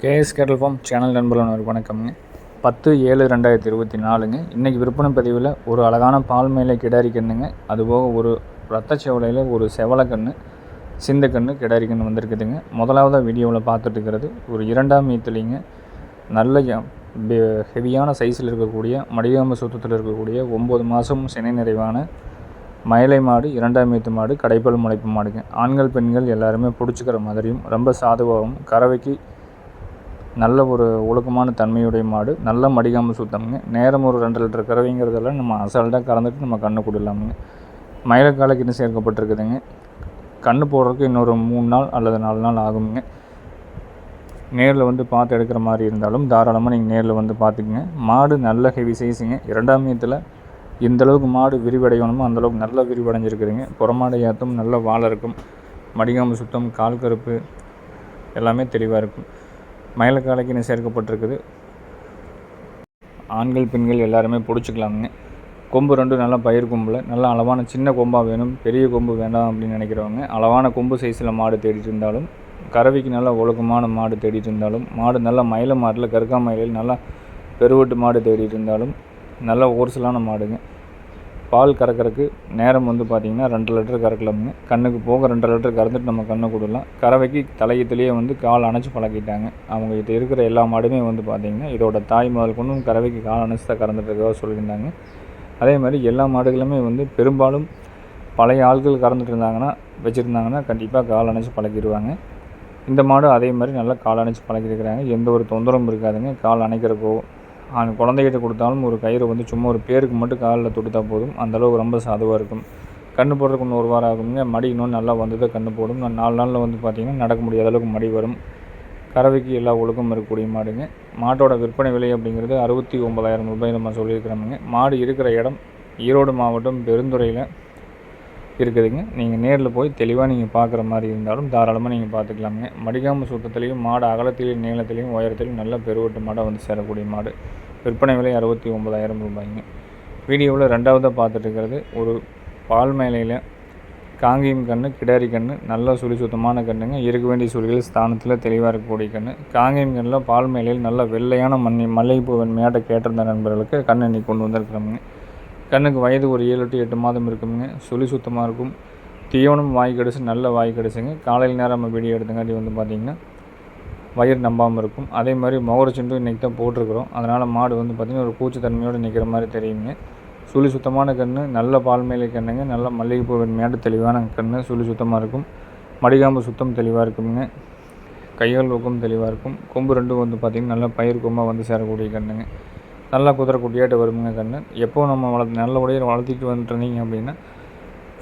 KS கேட்டல் form channel நண்பர்கள் வணக்கம்ங்க. பத்து ஏழு ரெண்டாயிரத்தி இருபத்தி நாலுங்க. இன்றைக்கி விற்பனை பதிவில் ஒரு அழகான பால் மேலே கிடாரி கண்ணுங்க அதுபோக ஒரு ரத்த செவலையில் ஒரு செவலக்கண்ணு சிந்தக்கண்ணு கிடாரி கண்ணு வந்திருக்குதுங்க. முதலாவதாக வீடியோவில் பார்த்துட்டு இருக்கிறது ஒரு இரண்டாம் ஈத்துலிங்க. நல்ல ஹெவியான சைஸில் இருக்கக்கூடிய மடிகாம சுத்தத்தில் இருக்கக்கூடிய ஒம்பது மாதம் சினை நிறைவான மயிலை மாடு இரண்டாம் மீத்து மாடு கடைப்பல் முளைப்பு மாடுங்க. ஆண்கள் பெண்கள் எல்லாருமே பிடிச்சிக்கிற மாதிரியும் ரொம்ப சாதுவாகவும் கறவைக்கு நல்ல ஒரு ஒழுக்கமான தன்மையுடைய மாடு நல்ல மடிகாமல் சுத்தமுங்க. நேரம் ஒரு ரெண்டு லிட்டர் கறவைங்கிறதெல்லாம் நம்ம அசால்ட்டாக கறந்துட்டு நம்ம கண்ணு கொடுடலாமுங்க. மயிலக்காலைக்கு இன்னும் சேர்க்கப்பட்டிருக்குதுங்க. கண்ணு போடுறதுக்கு இன்னொரு மூணு நாள் அல்லது நாலு நாள் ஆகுங்க நேரில் வந்து பார்த்து எடுக்கிற மாதிரி இருந்தாலும் தாராளமாக நீங்கள் நேரில் வந்து பார்த்துக்குங்க. மாடு நல்ல ஹெவி சைஸுங்க இரண்டாம் மீத்தில் எந்த அளவுக்கு மாடு விரிவடையணுமோ அந்தளவுக்கு நல்ல விரிவடைஞ்சிருக்குதுங்க. புறமாடை ஏற்றம் நல்ல வாழை இருக்கும். மடிகாம்பு சுத்தம் கால் கருப்பு எல்லாமே தெளிவாக இருக்கும். மயிலக்காலைக்கு சேர்க்கப்பட்டிருக்குது. ஆண்கள் பெண்கள் எல்லாருமே பிடிச்சிக்கலாமுங்க. கொம்பு ரெண்டும் நல்லா பயிர் கொம்பில். நல்லா அளவான சின்ன கொம்பாக வேணும். பெரிய கொம்பு வேண்டாம் அப்படின்னு நினைக்கிறவங்க. அளவான கொம்பு சைஸில் மாடு தேடிட்டு இருந்தாலும் கறவைக்கு நல்லா ஒழுக்கமான மாடு தேடிட்டு இருந்தாலும் மாடு நல்லா மயில மாட்டில் கருக்கா மயிலில் நல்லா பெருவட்டு மாடு தேடிட்டு இருந்தாலும் நல்ல ஓர்சலான மாடுங்க. பால் கறக்கிறதுக்கு நேரம் வந்து பார்த்திங்கன்னா ரெண்டு லிட்டர் கறக்கலாமுங்க. கண்ணுக்கு போக ரெண்டு லிட்டர் கறந்துட்டு நம்ம கண்ணை கொடுலாம். கறவைக்கு தலையத்துலேயே வந்து கால் அணைச்சி பழக்கிட்டாங்க. அவங்க இது இருக்கிற எல்லா மாடுமே வந்து பார்த்திங்கன்னா இதோட தாய் முதல் கொண்டும் கறவைக்கு கால் அணைச்சி தான் கறந்துட்டு இருக்கதாக சொல்லியிருந்தாங்க. அதே மாதிரி எல்லா மாடுகளுமே வந்து பெரும்பாலும் பழைய ஆட்கள் கறந்துட்டு இருந்தாங்கன்னா வச்சுருந்தாங்கன்னா கண்டிப்பாக கால் அணைச்சி பழக்கிடுவாங்க. இந்த மாடு அதே மாதிரி நல்லா கால் அணைச்சி பழக்கிருக்கிறாங்க. எந்த ஒரு தொந்தரவும் இருக்காதுங்க. கால் அணைக்கிறக்கோ அந்த குழந்தைகிட்ட கொடுத்தாலும் ஒரு கயிறு வந்து சும்மா ஒரு பேருக்கு மட்டும் காலில் தொடுத்தா போதும். அந்தளவுக்கு ரொம்ப சாதுவாக இருக்கும். கண்ணு போடுறதுக்கு இன்னும் ஒரு வாரம் ஆகுங்க. மடி இன்னும் நல்லா வந்தது கண்ணு போடும். நான் நாலு நாளில் வந்து பார்த்திங்கன்னா நடக்க முடியாத அளவுக்கு மடி வரும். கறவைக்கு எல்லா ஒழுக்கம் இருக்கக்கூடிய மாடுங்க. மாட்டோட விற்பனை விலை அப்படிங்கிறது அறுபத்தி ஒம்பதாயிரம் ரூபாய் நம்ம சொல்லியிருக்கிறோமுங்க. மாடு இருக்கிற இடம் ஈரோடு மாவட்டம் பெருந்துறையில் இருக்குதுங்க. நீங்கள் நேரில் போய் தெளிவாக நீங்கள் பார்க்குற மாதிரி இருந்தாலும் தாராளமாக நீங்கள் பார்த்துக்கலாமுங்க மடிகாம்பு சுத்தத்துலேயும் மாடு அகலத்திலையும் நீளத்திலையும் உயரத்திலையும் நல்ல பெருவட்டு மாடாக வந்து சேரக்கூடிய மாடு. விற்பனை விலை அறுபத்தி ஒம்பதாயிரம் ரூபாய்ங்க. வீடியோவில் ரெண்டாவதாக பார்த்துட்டு இருக்கிறது. ஒரு பால் மேலையில் காங்கியம் கன்று கிடாரி கன்று நல்ல சுழி சுத்தமான கண்ணுங்க. இருக்க வேண்டிய சுழிகள் ஸ்தானத்தில் தெளிவாக இருக்கக்கூடிய கன்று காங்கியம் கண்ணில் பால் மேலையில் நல்ல வெள்ளையான மண்ணி மல்லிகைப்பூ வெண்மையாட்ட கேட்டிருந்த நண்பர்களுக்கு கண் இன்னைக்கு கொண்டு வந்திருக்கிறோமுங்க. கண்ணுக்கு வயது ஒரு ஏழு டு எட்டு மாதம் இருக்குங்க சுழி சுத்தமாக இருக்கும். தீவனம் வாய் கிடச்சி நல்ல வாய் கிடச்சிங்க. காலையில் நேரம் நம்ம வீடியோ எடுத்தங்காட்டி வந்து பார்த்திங்கன்னா வயிறு நம்பாமல் இருக்கும். அதே மாதிரி மொகரச்சுண்டும் இன்றைக்கி தான் போட்டிருக்கிறோம். அதனால் மாடு வந்து பார்த்திங்கன்னா ஒரு பூச்சித்தன்மையோடு நிற்கிற மாதிரி தெரியுங்க. சுழி சுத்தமான கன்று நல்ல பால்மேல கண்ணுங்க. நல்ல மல்லிகைப்பூ வெண்மையாடு தெளிவான கன்று சுழி சுத்தமாக இருக்கும். மடிகாம்பு சுத்தம் தெளிவாக இருக்குங்க கைகள் ஊக்கம் தெளிவாக இருக்கும். கொம்பு ரெண்டும் வந்து பார்த்திங்கன்னா நல்லா பயிர் கொம்பாக வந்து சேரக்கூடிய கண்ணுங்க. நல்லா குதிரை குட்டியாட்டு வருமுங்க கண்ணு. எப்போ நம்ம வளர்த்து நல்ல உடையை வளர்த்திட்டு வந்துட்டுருந்தீங்க அப்படின்னா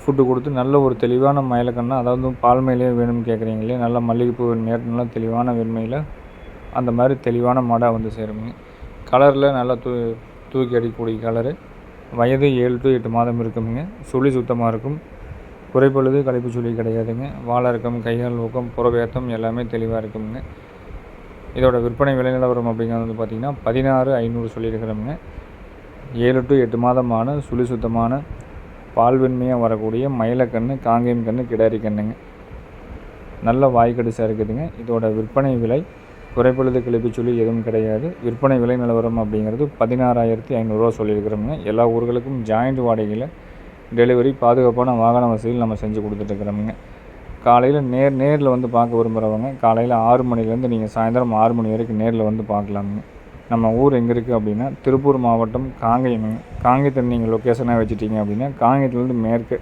ஃபுட்டு கொடுத்து நல்ல ஒரு தெளிவான மயிலக்கண்ணா அதாவது பால் மயிலே வேணும்னு கேட்குறீங்களே நல்ல மல்லிகைப்பூ வெண்மையாக நல்லா தெளிவான வெண்மையில் அந்த மாதிரி தெளிவான மாடாக வந்து சேருங்க. கலரில் நல்லா தூ தூக்கி அடிக்கக்கூடிய கலரு. வயது ஏழு டு எட்டு மாதம் இருக்குங்க சுழி சுத்தமாக இருக்கும். குறைப்பொழுது கழிப்பு சுழி கிடையாதுங்க. வாழ இறக்கம் கைகால் ஊக்கம் புறவேத்தம் எல்லாமே தெளிவாக இருக்குங்க இதோட விற்பனை விலை நிலவரம் அப்படிங்கிறது வந்து பார்த்திங்கன்னா பதினாறு ஐநூறு சொல்லியிருக்கிறோமுங்க. ஏழு டு எட்டு மாதமான சுழி சுத்தமான பால்வெண்மையாக வரக்கூடிய மயிலக்கன்று காங்கேயம் கன்று கிடாரி கண்ணுங்க. நல்ல வாய்க்கடிசாக இருக்குதுங்க. இதோட விற்பனை விலை குறைப்பொழுது கிளப்பி சொல்லி எதுவும் கிடையாது. விற்பனை விலை நிலவரம் அப்படிங்கிறது பதினாறாயிரத்தி ஐநூறுரூவா சொல்லியிருக்கிறோமுங்க. எல்லா ஊர்களுக்கும் ஜாயிண்ட் வாடகையில் டெலிவரி பாதுகாப்பான வாகன வசதியில் நம்ம செஞ்சு கொடுத்துட்ருக்குறோமுங்க காலையில் நேர் நேரில் வந்து பார்க்க விரும்புகிறவங்க காலையில் ஆறு மணிலேருந்து நீங்கள் சாயந்தரம் ஆறு மணி வரைக்கும் நேரில் வந்து பார்க்கலாமுங்க. நம்ம ஊர் எங்கே இருக்குது அப்படின்னா திருப்பூர் மாவட்டம் காங்கேயமுங்க காங்கேயத்தில் நீங்கள் லொக்கேஷனாக வச்சுட்டீங்க அப்படின்னா காங்கேயத்துலேருந்து மேற்கு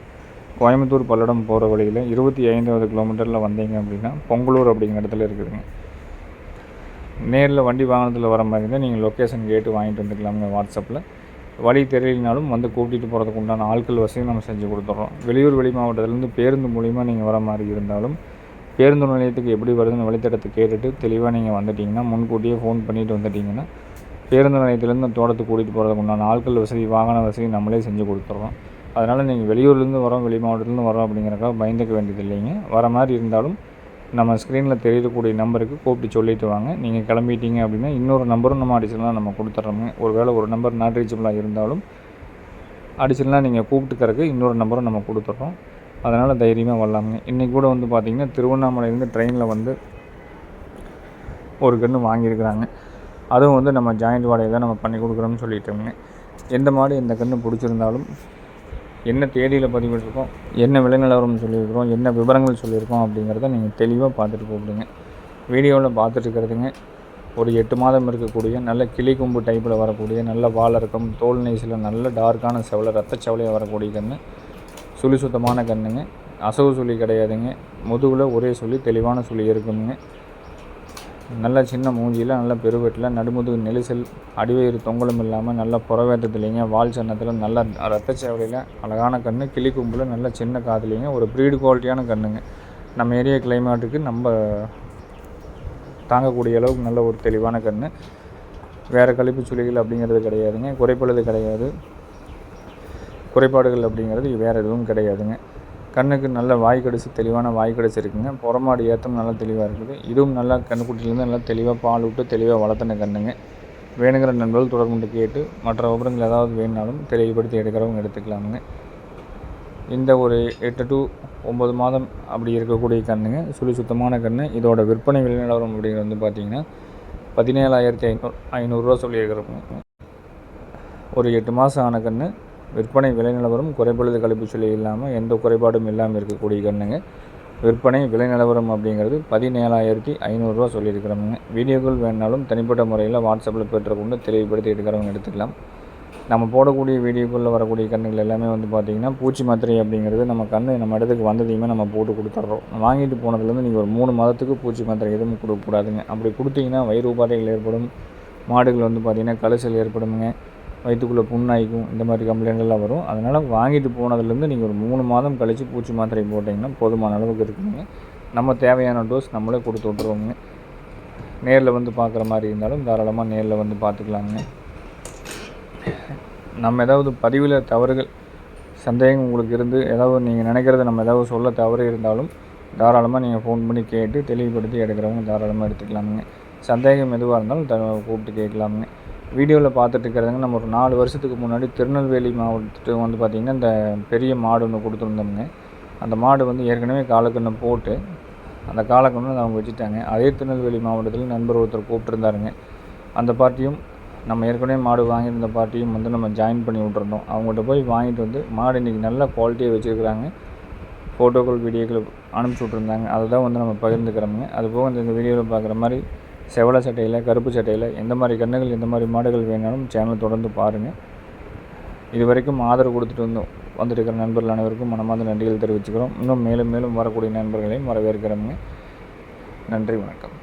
கோயம்புத்தூர் பல்லடம் போகிற வழியில் இருபத்தி ஐந்தாவது கிலோமீட்டரில் வந்தீங்க அப்படின்னா பொங்கலூர் அப்படிங்கிற இடத்துல இருக்குதுங்க. நேரில் வண்டி வாகனத்தில் வர மாதிரி இருந்தால் நீங்கள் லொக்கேஷன் கேட்டு வாங்கிட்டு வந்துக்கலாமுங்க வாட்ஸ்அப்பில் வழி தெரியலினாலும் வந்து கூட்டிகிட்டு போகிறதுக்கு உண்டான ஆட்கள் வசதியும் நம்ம செஞ்சு கொடுத்துட்றோம் வெளியூர் வெளி மாவட்டத்திலேருந்து பேருந்து மூலிமா நீங்கள் வர மாதிரி இருந்தாலும் பேருந்து நிலையத்துக்கு எப்படி வருதுன்னு வழித்தடத்தை கேட்டுட்டு தெளிவாக நீங்கள் வந்துட்டிங்கன்னா முன்கூட்டியே ஃபோன் பண்ணிவிட்டு வந்துட்டிங்கன்னா பேருந்து நிலையத்துலேருந்து தோட்டத்துக்கு கூட்டிகிட்டு போகிறதுக்கு உண்டான ஆட்கள் வசதி வாகன வசதி நம்மளே செஞ்சு கொடுத்துட்றோம் அதனால் நீங்கள் வெளியூர்லேருந்து வரோம் வெளி மாவட்டத்துலேருந்து வரோம் அப்படிங்கிறக்காக பயந்துக்க வேண்டியது இல்லைங்க வர மாதிரி இருந்தாலும் நம்ம ஸ்க்ரீனில் தெரியக்கூடிய நம்பருக்கு கூப்பிட்டு சொல்லிட்டு வாங்க. நீங்கள் கிளம்பிட்டீங்க அப்படின்னா இன்னொரு நம்பரும் நம்ம அடிஷனலாக நம்ம கொடுத்துட்றோங்க ஒரு வேளை ஒரு நம்பர் நாட் ரீச்சபிளாக இருந்தாலும் அடிஷனலாக நீங்கள் கூப்பிட்டுக்கறக்கு இன்னொரு நம்பரும் நம்ம கொடுத்துட்றோம் அதனால் தைரியமாக வரலாமுங்க. இன்றைக்கி கூட வந்து பார்த்திங்கன்னா திருவண்ணாமலையிலேருந்து ட்ரெயினில் வந்து ஒரு கன்று வாங்கியிருக்கிறாங்க. அதுவும் வந்து நம்ம ஜாயிண்ட் வாடகை தான் நம்ம பண்ணி கொடுக்குறோம்னு சொல்லிட்டோங்க எந்த மாடு எந்த கன்று பிடிச்சிருந்தாலும் என்ன தேதியில் பதிவிட்டிருக்கோம் என்ன விலைநிலவரம் சொல்லியிருக்கிறோம் என்ன விவரங்கள் சொல்லியிருக்கோம் அப்படிங்கிறத நீங்கள் தெளிவாக பார்த்துட்டு போடுங்க வீடியோவில் பார்த்துட்ருக்கிறதுங்க ஒரு எட்டு மாதம் இருக்கக்கூடிய நல்ல கிளி கொம்பு டைப்பில் வரக்கூடிய நல்ல வாழறக்கம் தோல் நெய்ஸில் நல்ல டார்க்கான செவலை ரத்த செவலையாக வரக்கூடிய கன்று சுழி சுத்தமான கண்ணுங்க அசவு சுழி கிடையாதுங்க முதுகில் ஒரே சொல்லி தெளிவான சொல்லி இருக்குங்க. நல்ல சின்ன மூஞ்சியில் நல்ல பெருவெட்டில் நடுமுதுகு நெரிசல் அடிவயிறு தொங்கலும் இல்லாமல் நல்ல புறவேற்றத்துலேங்க வால் சன்னத்தில் நல்ல ரத்த சேவலையில் அழகான கன்று கிளி கும்பில் நல்ல சின்ன காதுலேங்க ஒரு ப்ரீடு குவாலிட்டியான கண்ணுங்க. நம்ம ஏரியா கிளைமேட்டுக்கு நம்ம தாங்கக்கூடிய அளவுக்கு நல்ல ஒரு தெளிவான கன்று வேறு கழிப்பு சுழிகள் அப்படிங்கிறது கிடையாதுங்க. குறைப்பழுது கிடையாது. குறைபாடுகள் அப்படிங்கிறது வேறு எதுவும் கிடையாதுங்க. கண்ணுக்கு நல்ல வாய் கடிச்சு தெளிவான வாய் கடிச்சு இருக்குங்க. புறமாடு ஏற்றம் நல்லா தெளிவாக இருக்குது. இதுவும் நல்லா கண்ணுக்குட்டிலேருந்து நல்லா தெளிவாக பால் விட்டு தெளிவாக வளர்த்துன கண்ணுங்க. வேணுங்கிற நண்பர்கள் தொடர்பு கேட்டு மற்ற விவரங்கள் ஏதாவது வேணுனாலும் தெளிவுபடுத்தி எடுக்கிறவங்க எடுத்துக்கலாமுங்க. இந்த ஒரு எட்டு டு ஒம்பது மாதம் அப்படி இருக்கக்கூடிய கண்ணுங்க. சுழி சுத்தமான கன்று இதோட விற்பனை விலைநிலவரம் அப்படிங்கிறது வந்து பார்த்திங்கன்னா பதினேழாயிரத்தி ஐநூறு ஐநூறுரூவா சொல்லியிருக்கிறோம். ஒரு எட்டு மாதம் ஆன கன்று விற்பனை விலை நிலவரம் கழிப்பு சொல்லி இல்லாமல் எந்த குறைபாடும் இல்லாமல் இருக்கக்கூடிய கண்ணுங்க. விற்பனை விலை நிலவரம் அப்படிங்கிறது பதினேழாயிரத்தி ஐநூறுரூவா சொல்லியிருக்கிறோமுங்க வீடியோக்கள் வேணாலும் தனிப்பட்ட முறையில் வாட்ஸ்அப்பில் பெற்றுக்கொண்டு தெளிவுபடுத்தி எடுக்கிறவங்க எடுத்துக்கலாம். நம்ம போடக்கூடிய வீடியோக்குள்ளே வரக்கூடிய கண்ணுகள் எல்லாமே வந்து பார்த்திங்கன்னா பூச்சி மாத்திரை அப்படிங்கிறது நம்ம கண்ணு நம்ம இடத்துக்கு வந்ததையுமே நம்ம போட்டு கொடுத்துட்றோம் வாங்கிட்டு போனதுலேருந்து நீங்கள் ஒரு மூணு மாதத்துக்கு பூச்சி மாத்திரை எதுவும் கொடுக்கக்கூடாதுங்க. அப்படி கொடுத்தீங்கன்னா வயிறு உபாதைகள் ஏற்படும். மாடுகள் வந்து பார்த்திங்கன்னா கலைச்சல் ஏற்படுமுங்க. வயிற்றுக்குள்ளே புண்ணாய்க்கும் இந்த மாதிரி கம்ப்ளைண்ட்லாம் வரும். அதனால் வாங்கிட்டு போனதுலேருந்து நீங்கள் ஒரு மூணு மாதம் கழித்து பூச்சி மாத்திரை போட்டிங்கன்னா போதுமான அளவுக்கு இருக்குதுங்க நம்ம தேவையான டோஸ் நம்மளே கொடுத்து விட்ருவோங்க நேரில் வந்து பார்க்குற மாதிரி இருந்தாலும் தாராளமாக நேரில் வந்து பார்த்துக்கலாங்க. நம்ம ஏதாவது பதிவில் தவறுகள் சந்தேகம் உங்களுக்கு இருந்து ஏதாவது நீங்கள் நினைக்கிறத நம்ம ஏதாவது சொல்ல தவறு இருந்தாலும் தாராளமாக நீங்கள் ஃபோன் பண்ணி கேட்டு தெளிவுபடுத்தி எடுக்கிறவங்க தாராளமாக எடுத்துக்கலாமுங்க. சந்தேகம் எதுவாக இருந்தாலும் த கூப்பிட்டு கேட்கலாமுங்க. வீடியோவில் பார்த்துட்டு இருக்கிறதுங்க நம்ம ஒரு நாலு வருஷத்துக்கு முன்னாடி திருநெல்வேலி மாவட்டத்துக்கு வந்து பார்த்திங்கன்னா இந்த பெரிய மாடு ஒன்று கொடுத்துருந்தோம்ங்க. அந்த மாடு வந்து ஏற்கனவே காலக்கண்ணை போட்டு அந்த காலக்கண்ணை அவங்க வச்சுட்டாங்க. அதே திருநெல்வேலி மாவட்டத்தில் நண்பர் ஒருத்தர் கூப்பிட்டுருந்தாருங்க. அந்த பார்ட்டியும் நம்ம ஏற்கனவே மாடு வாங்கியிருந்த பார்ட்டியும் வந்து நம்ம ஜாயின் பண்ணி விட்ருந்தோம் அவங்கள்ட்ட போய் வாங்கிட்டு வந்து மாடு இன்றைக்கி நல்ல குவாலிட்டியாக வச்சுருக்குறாங்க. ஃபோட்டோக்கள் வீடியோக்கள் அனுப்பிச்சி விட்ருந்தாங்க அதை தான் வந்து நம்ம பகிர்ந்துக்கிறோமுங்க. அது போக இந்த வீடியோவில் பார்க்குற மாதிரி செவலை சட்டையில் கருப்பு சட்டையில் எந்த மாதிரி கன்றுகள் எந்த மாதிரி மாடுகள் வேணாலும் சேனல் தொடர்ந்து பாருங்கள் இது வரைக்கும் ஆதரவு கொடுத்துட்டு வந்தோம். வந்துருக்கிற நண்பர்கள் அனைவருக்கும் மனமார்ந்த நன்றிகள் தெரிவிச்சுக்கிறோம். இன்னும் மேலும் மேலும் வரக்கூடிய நண்பர்களையும் வரவேற்கிறோமுங்க. நன்றி வணக்கம்.